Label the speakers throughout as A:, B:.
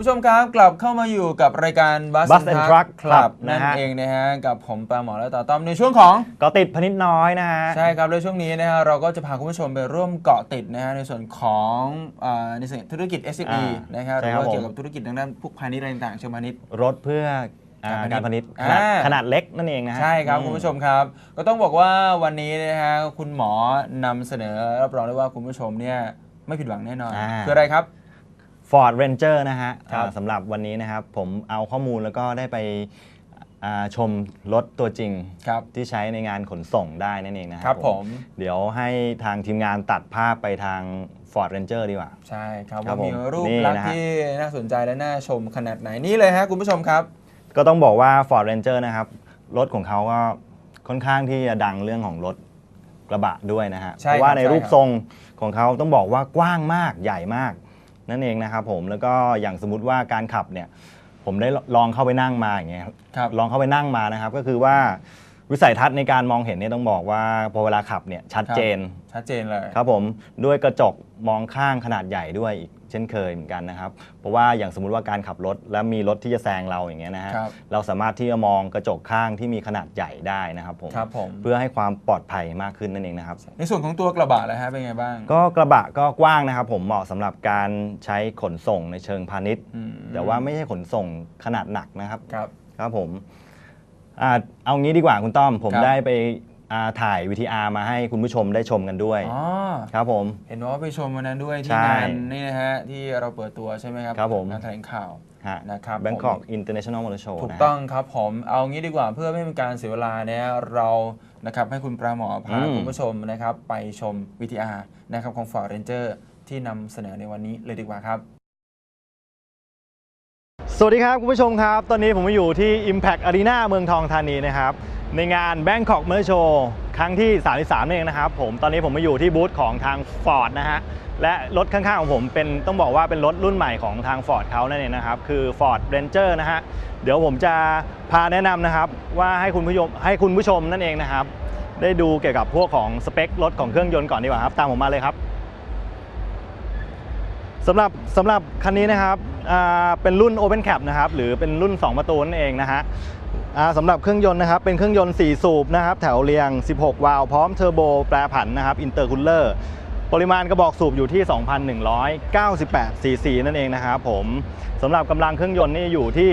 A: ผู้ชมครับกลับเข้ามาอยู่กับรายการ Bus,
B: Bus and Truck
A: คลับ
B: ครับ
A: นั่น
B: นะฮะ
A: เองนะฮะกับผมปาหมอและต่อต้อมในช่วงของ
B: ก็ติดพนิดน้อยนะฮะ
A: ใช่ครับในช่วงนี้นะฮะเราก็จะพาคุณผู้ชมไปร่วมเกาะติดนะฮะในส่วนของอาในส่วนธุรกิจ SME
B: อ่า
A: นะครับห
B: ใช่
A: รือ
B: ครับ
A: ว่าเกี่ยว
B: ผม
A: กับธุรกิจทางด้านพวกพาณิชย์อะไรต่างๆเชิงพาณิชย์
B: รถเพื่ออ่า
A: การ
B: การ
A: พ
B: พ
A: นิ
B: นิ
A: ช
B: ช
A: ย์
B: ขนาด
A: อ่า
B: ขนาดเล็กนั่นเองนะฮะ
A: ใช่ครับ
B: อื
A: คุณผู้ชมครับ ก็ต้องบอกว่าวันนี้นะฮะคุณหมอนำเสนอรับรองได้ว่าคุณผู้ชมเนี่ยไม่ผิดหวังแน่นอน
B: อ่า
A: คืออะไรครับ
B: Ford Ranger นะฮะ
A: ครับ
B: อ่าสำหรับวันนี้นะครับ ผมเอาข้อมูลแล้วก็ได้ไปอ่าชมรถตัวจริง
A: ครับ
B: ที่ใช้ในงานขนส่งได้นั่นเองนะค
A: ค
B: รั
A: รับผม
B: เดี๋ยวให้ทางทีมงานตัดภาพไปทาง Ford Ranger ดีกว่า
A: ใช่ครับ
B: ครั
A: ว่า
B: บ
A: มี
B: ผม
A: รูป
B: นี่
A: ลักษ
B: นะ
A: ณ์
B: ฮะ
A: ที่น่าสนใจและน่าชมขนาดไหนนี่เลยฮะคุณผู้ชมครับ
B: ก็ต้องบอกว่า Ford Ranger นะครับ รถของเขาก็ค่อนข้างที่จะดังเรื่องของรถกระบะด้วยนะฮะ
A: ใช่
B: เพราะว่า
A: ครับ
B: ใน
A: ใช่
B: รูป
A: ครับ
B: ทรงของเขาต้องบอกว่ากว้างมากใหญ่มาก นั่นเองนะครับผมแล้วก็อย่างสมมติว่าการขับเนี่ยผมได้ลองเข้าไปนั่งมาอย่างเงี้ยครับ
A: ครับ
B: ลองเข้าไปนั่งมานะครับก็คือว่า วิสัยทัศน์ในการมองเห็นเนี่ยต้องบอกว่าพอเวลาขับเนี่ยชัดเจน
A: ชัดเจนเลย
B: ครับผมด้วยกระจกมองข้างขนาดใหญ่ด้วยอีกเช่นเคยเหมือนกันนะครับ เพราะว่าอย่างสมมุติว่าการขับรถแล้วมีรถที่จะแซงเราอย่างเงี้ยนะฮะ
A: ครับ
B: เราสามารถที่จะมองกระจกข้างที่มีขนาดใหญ่ได้นะครับผม
A: ครับผม
B: เพื่อให้ความปลอดภัยมากขึ้นนั่นเองนะครับ
A: ในส่วนของตัวกระบะเลยฮะเป็นไงบ้าง
B: ก็กระบะก็กว้างนะครับผมเหมาะสำหรับการใช้ขนส่งในเชิงพาณิชย์
A: อืม
B: แต่ว่าไม่ใช่ขนส่งขนาดหนักนะครับ
A: ครับ
B: ครับผม อ่าเอางี้ดีกว่าคุณต้อม ผม
A: ครับ
B: ได้ไปอ่าถ่าย VTR มาให้คุณผู้ชมได้ชมกันด้วย
A: อ๋อ
B: ครับผม
A: เห็นว่าไปชมวันนั้นด้วยที่
B: ใช่
A: งานนี่นะฮะที่เราเปิดตัวใช่ไหมครับ
B: ครับผม
A: งานแถลงข่าว
B: ฮะ
A: นะครับ
B: Bangkok
A: ผม
B: International Motor Show
A: ถูก
B: นะฮะ
A: ต้องครับผมเอางี้ดีกว่าเพื่อไม่ให้เป็นการเสียเวลาเนี่ยเรานะครับให้คุณปราหมอพา
B: อืม
A: คุณผู้ชมนะครับ ไปชม VTR นะครับของ Ford Ranger ที่นำเสนอในวันนี้เลยดีกว่าครับ
B: สวัสดีครับ คุณผู้ชมครับ ตอนนี้ผมมาอยู่ที่ Impact Arena เมืองทองธานีนะครับ ในงาน Bangkok Motor Show ครั้งที่ 33นั่นเองนะครับผมตอนนี้ผมมาอยู่ที่บูธของทาง Ford นะฮะและรถข้างๆของผมเป็นต้องบอกว่าเป็นรถรุ่นใหม่ของทาง Ford เขานั่นเองนะครับ คือ Ford Ranger นะฮะเดี๋ยวผมจะพาแนะนำนะครับ ว่าให้คุณผู้ชมให้คุณผู้ชมนั่นเองนะครับ ได้ดูเกี่ยวกับพวกของสเปครถของเครื่องยนต์ก่อนดีกว่าครับ ตามผมมาเลยครับ สำหรับสำหรับคันนี้นะครับเป็นรุ่น Open Cap นะครับหรือเป็นรุ่น 2 ประตูนั่นเองนะฮะสำหรับเครื่องยนต์นะครับเป็นเครื่องยนต์ 4 สูบนะครับแถวเรียง 16 วาล์วพร้อมเทอร์โบแปรผันนะครับอินเตอร์คูลเลอร์ปริมาณกระบอกสูบอยู่ที่ 2,198 ซีซีนั่นเองนะครับผมสำหรับกำลังเครื่องยนต์นี่อยู่ที่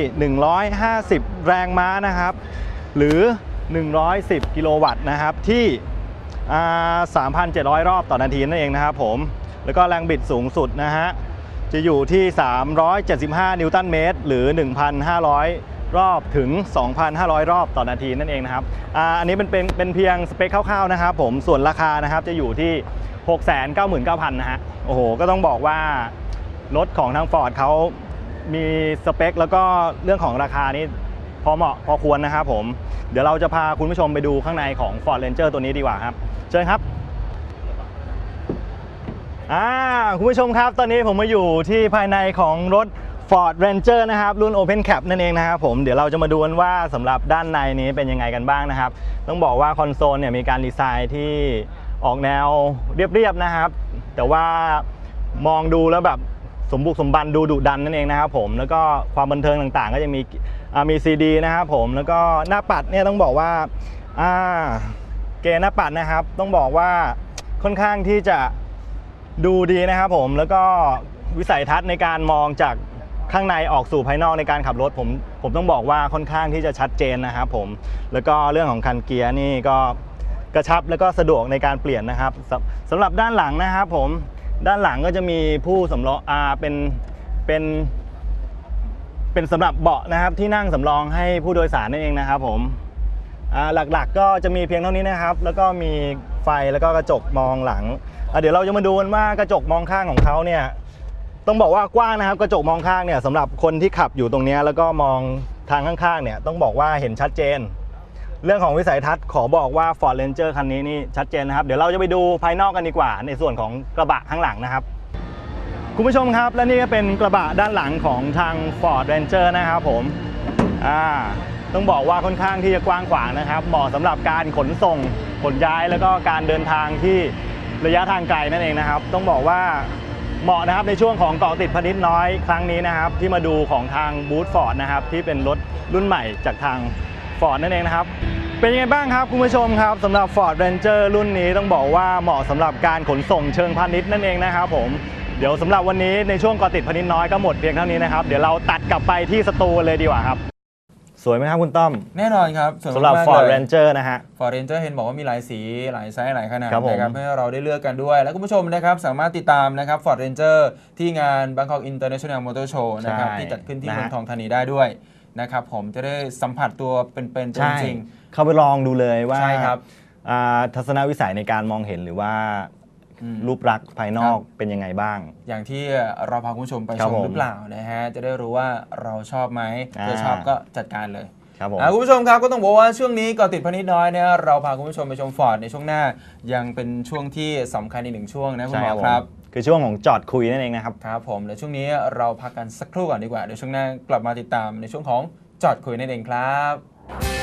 B: 150 แรงม้านะครับ หรือ 110 กิโลวัตต์นะครับที่ 3,700 รอบต่อนาทีนั่นเองนะครับผม แล้วก็แรงบิดสูงสุดนะฮะ จะอยู่ที่ 375 นิวตันเมตร หรือ 1,500 รอบถึง 2,500 รอบต่อนาทีนั่นเองนะครับออันนี้เป็นเป็นเป็นเพียงสเปคคร่าวๆนะครับผมส่วนราคานะครับจะอยู่ที่ 699,000 นะฮะ โอ้โห ก็ต้องบอกว่ารถของทาง Ford เขามีสเปค แล้วก็เรื่องของราคานี่พอเหมาะพอควรนะครับผม เดี๋ยวเราจะพาคุณผู้ชมไปดูข้างในของ Ford Ranger ตัวนี้ดีกว่าครับ เชิญครับ อ่าคุณผู้ชมครับ ตอนนี้ผมมาอยู่ที่ภายในของรถ Ford Ranger นะครับ รุ่น Open Cap นั่นเองนะครับผมเดี๋ยวเราจะมาดูกันว่าสำหรับด้านในนี้เป็นยังไงกันบ้างนะครับ ต้องบอกว่าคอนโซลเนี่ยมีการดีไซน์ที่ออกแนวเรียบๆนะครับ แต่ว่ามองดูแล้วแบบสมบุกสมบันดูดุดันนั่นเองนะครับผมแล้วก็ความบันเทิงต่างๆ ก็จะมีมีซีดีนะครับผมแล้วก็หน้าปัดเนี่ยต้องบอกว่าอ่าเกณฑ์หน้าปัดนะครับ ต้องบอกว่าค่อนข้างที่จะ ดูดีนะครับผมแล้วก็วิสัยทัศน์ในการมองจากข้างในออกสู่ภายนอกในการขับรถผมผมต้องบอกว่าค่อนข้างที่จะชัดเจนนะครับผมแล้วก็เรื่องของคันเกียร์นี่ก็กระชับแล้วก็สะดวกในการเปลี่ยนนะครับสำหรับด้านหลังนะครับผมด้านหลังก็จะมีผู้สำรองอาเป็นเป็นเป็นสำหรับเบาะนะครับที่นั่งสำรองให้ผู้โดยสารนั่นเองนะครับผมหลักๆก็จะมีเพียงเท่านี้นะครับ แล้วก็มี ไฟแล้วก็กระจกมองหลังเดี๋ยวเราจะมาดูกันว่ากระจกมองข้างของเขาเนี่ยต้องบอกว่ากว้างนะครับกระจกมองข้างเนี่ยสำหรับคนที่ขับอยู่ตรงนี้แล้วก็มองทางข้างๆเนี่ยต้องบอกว่าเห็นชัดเจน เรื่องของวิสัยทัศน์ขอบอกว่า Ford Ranger คันนี้นี่ชัดเจนนะครับ เดี๋ยวเราจะไปดูภายนอกกันดีกว่า ในส่วนของกระบะข้างหลังนะครับคุณผู้ชมครับและนี่ก็เป็นกระบะด้านหลังของทาง Ford Ranger นะครับผมอ่าต้องบอกว่าค่อนข้างที่จะกว้างขวางนะครับเหมาะสำหรับการขนส่ง ขนย้ายแล้วก็การเดินทางที่ระยะทางไกลนั่นเองนะครับ ต้องบอกว่าเหมาะนะครับในช่วงของเกาะติดพนิษน้อยครั้งนี้นะครับ ที่มาดูของทางบูธฟอร์ดนะครับที่เป็นรถรุ่นใหม่จากทางฟอร์ดนั่นเองนะครับเป็นยังไงบ้างครับคุณผู้ชมครับสำหรับ Ford Ranger รุ่นนี้ต้องบอกว่าเหมาะสำหรับการขนส่งเชิงพาณิชย์นั่นเองนะครับผมเดี๋ยวสำหรับวันนี้ในช่วงเกาะติดพนิษน้อยก็หมดเพียงเท่านี้นะครับ เดี๋ยวเราตัดกลับไปที่สตูเลยดีกว่าครับ สวยไหมครับคุณต้อม
A: แน่นอนครับสวย
B: สำหรับ
A: มากๆ
B: Ford
A: เลย
B: Ranger นะฮะ
A: ฟอร์เรนเจอร์เห็นบอกว่ามีหลายสีหลายไซส์หลายขนาด
B: ครับผม
A: นะครับให้เราได้เลือกกันด้วย แล้วคุณผู้ชมนะครับสามารถติดตามนะครับฟอร์เรนเจอร์ที่งาน Bangkok International Motor Show นะครับ
B: ใช่
A: ที่จัดขึ้นที่
B: นะฮะ
A: เมืองทองธานีได้ด้วยนะครับผมจะได้สัมผัสตัวเป็นๆตัว
B: ใช่
A: จริง
B: เข้าไปลองดูเลยว่า
A: ใช่ครับ
B: อ่าทัศนวิสัยในการมองเห็นหรือว่า
A: อืม
B: รูปลักษณ์ภายนอก
A: ครับ
B: เป็นยังไงบ้าง
A: อย่างที่เราพาคุณผู้ชมไป
B: ครั
A: ช
B: บ
A: ม
B: ผม
A: หรือเปล่านะฮะจะได้รู้ว่าเราชอบไหม
B: อ่า
A: ถ้าชอบก็จัดการเลย
B: ครับผม
A: อ่าคุณผู้ชมครับก็ต้องบอกว่าช่วงนี้ก่อติดพนิดน้อยเนี่ยเราพาคุณผู้ชมไปชมฟอร์ดในช่วงหน้า ยังเป็นช่วงที่สำคัญอีกหนึ่งช่วงนะคุณหมอ
B: ผม
A: ครับ
B: คือช่วงของจอดคุยนั่นเองนะครับ
A: ครับผมเดี๋ยวช่วงนี้เราพักกันสักครู่ก่อนดีกว่าเดี๋ยวช่วงหน้ากลับมาติดตามในช่วงของจอดคุยนั่นเองครับ